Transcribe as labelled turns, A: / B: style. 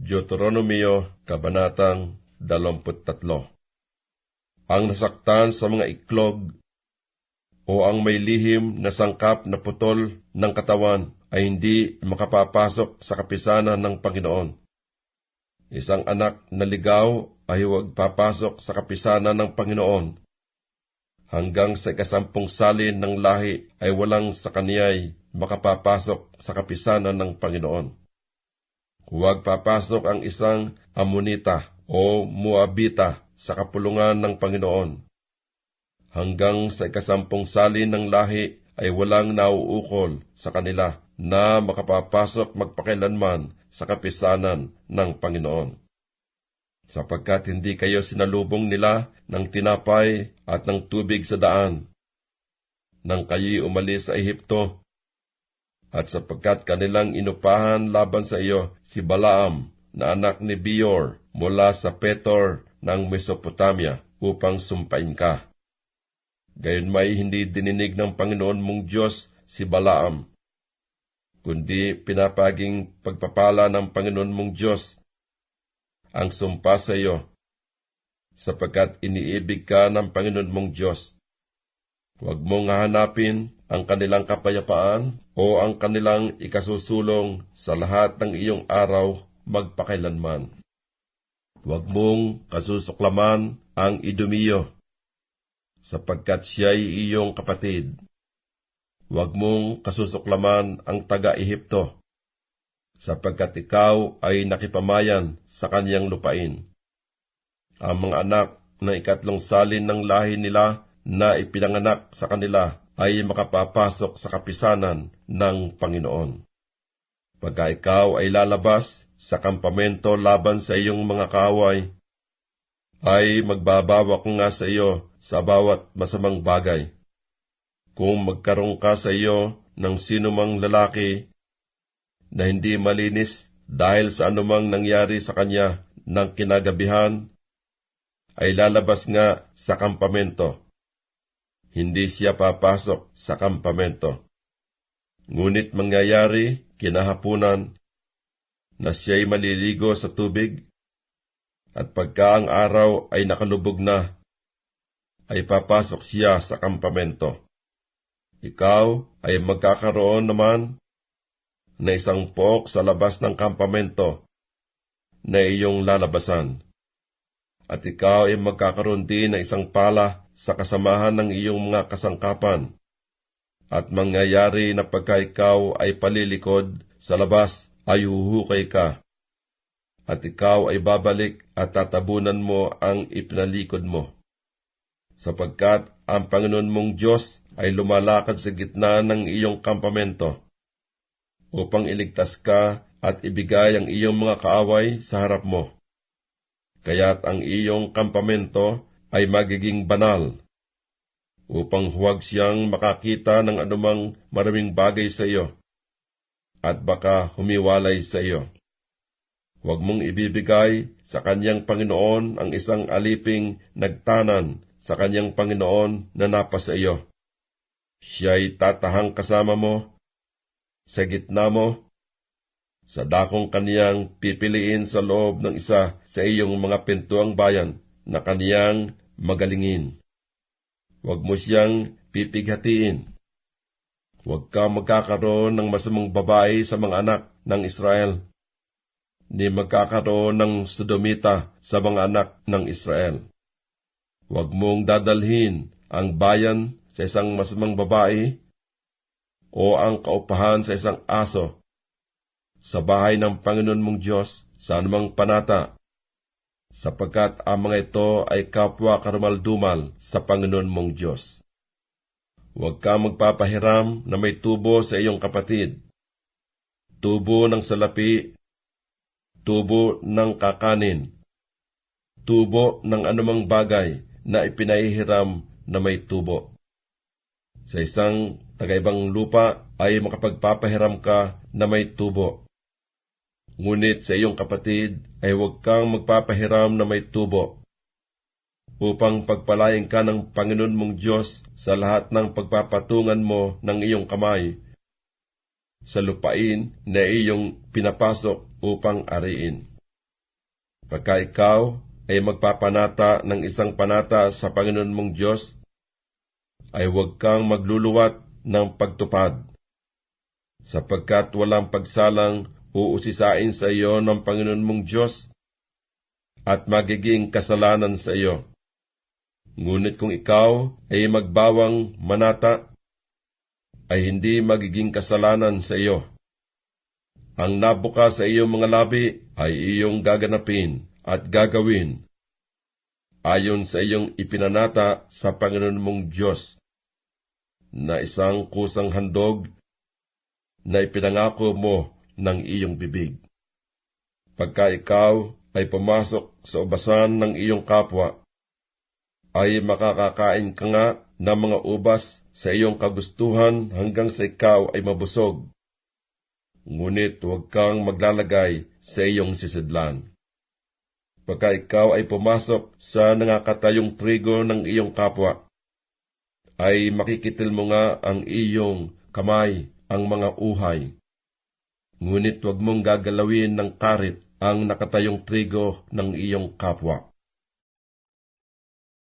A: Deuteronomio, Kabanatang 23 Ang nasaktan sa mga iklog o ang may lihim na sangkap na putol ng katawan ay hindi makapapasok sa kapisanan ng Panginoon. Isang anak na ligaw ay huwag papasok sa kapisanan ng Panginoon. Hanggang sa ikasampung salin ng lahi ay walang sa kaniyay makapapasok sa kapisanan ng Panginoon. Huwag papasok ang isang Amonita o Moabita sa kapulungan ng Panginoon. Hanggang sa ikasampung salin ng lahi ay walang nauukol sa kanila na makapapasok magpakilanman sa kapisanan ng Panginoon. Sapagkat hindi kayo sinalubong nila ng tinapay at ng tubig sa daan, nang kayi umalis sa Ehipto, at sapagkat kanilang inupahan laban sa iyo si Balaam na anak ni Bior mula sa Petor ng Mesopotamia upang sumpain ka. Gayon may hindi dininig ng Panginoon mong Diyos si Balaam, kundi pinapaging pagpapala ng Panginoon mong Diyos ang sumpa sa iyo, sapagkat iniibig ka ng Panginoon mong Diyos. Huwag mong hahanapin ang kanilang kapayapaan o ang kanilang ikasusulong sa lahat ng iyong araw magpakailanman. Huwag mong kasusuklaman ang idumiyo, sapagkat siya'y iyong kapatid. Huwag mong kasusuklaman ang taga-Ehipto, sapagkat ikaw ay nakipamayan sa kanyang lupain. Ang mga anak ng ikatlong salin ng lahi nila na ipinanganak sa kanila ay makapapasok sa kapisanan ng Panginoon. Pagka ikaw ay lalabas sa kampamento laban sa iyong mga kaaway, ay magbabawak nga sa iyo sa bawat masamang bagay. Kung magkaroon ka sa iyo ng sinumang lalaki na hindi malinis dahil sa anumang nangyari sa kanya ng kinagabihan, ay lalabas nga sa kampamento hindi siya papasok sa kampamento. Ngunit mangyayari kinahapunan na siya'y maliligo sa tubig, at pagka ang araw ay nakalubog na, ay papasok siya sa kampamento. Ikaw ay magkakaroon naman na isang pook sa labas ng kampamento na iyong lalabasan. At ikaw ay magkakaroon din ng isang pala sa kasamahan ng iyong mga kasangkapan. At mangyayari na pagka ikaw ay palilikod sa labas ay huhukay ka. At ikaw ay babalik at tatabunan mo ang ipinalikod mo. Sapagkat ang Panginoon mong Diyos ay lumalakad sa gitna ng iyong kampamento upang iligtas ka at ibigay ang iyong mga kaaway sa harap mo. Kaya't ang iyong kampamento ay magiging banal, upang huwag siyang makakita ng anumang maraming bagay sa iyo, at baka humiwalay sa iyo. Huwag mong ibibigay sa kanyang Panginoon ang isang aliping nagtanan sa kanyang Panginoon na napa sa iyo. Siya'y tatahang kasama mo, sa gitna mo, sa dakong kaniyang pipiliin sa loob ng isa sa iyong mga pintuang bayan na kaniyang magalingin. Huwag mo siyang pipighatiin. Huwag ka magkakaroon ng masamang babae sa mga anak ng Israel, ni magkakaroon ng sodomita sa mga anak ng Israel. Huwag mong dadalhin ang bayan sa isang masamang babae o ang kaupahan sa isang aso sa bahay ng Panginoon mong Diyos sa anumang panata sapagkat ang mga ito ay kapwa karumaldumal sa Panginoon mong Diyos. Huwag ka magpapahiram na may tubo sa iyong kapatid, tubo ng salapi, tubo ng kakanin, tubo ng anumang bagay na ipinahihiram na may tubo. Sa isang tagaibang lupa ay makapagpapahiram ka na may tubo. Ngunit sa iyong kapatid ay huwag kang magpapahiram na may tubo, upang pagpalain ka ng Panginoon mong Diyos sa lahat ng pagpapatungan mo ng iyong kamay, sa lupain na iyong pinapasok upang ariin. Pagka ikaw ay magpapanata ng isang panata sa Panginoon mong Diyos, ay huwag kang magluluwat ng pagtupad, sapagkat walang pagsalang uusisain sa iyo ng Panginoon mong Diyos at magiging kasalanan sa iyo. Ngunit kung ikaw ay magbawang manata, ay hindi magiging kasalanan sa iyo. Ang nabuka sa iyong mga labi ay iyong gaganapin at gagawin ayon sa iyong ipinanata sa Panginoon mong Diyos na isang kusang handog na ipinangako mo ng iyong bibig. Pagka ikaw ay pumasok sa ubasan ng iyong kapwa, ay makakakain ka nga ng mga ubas sa iyong kagustuhan hanggang sa ikaw ay mabusog ngunit huwag kang maglalagay sa iyong sisidlan. Pagka ikaw ay pumasok sa nangakatayong trigo ng iyong kapwa, ay makikitil mo nga ang iyong kamay ang mga uhay. Ngunit huwag mong gagalawin ng karit ang nakatayong trigo ng iyong kapwa.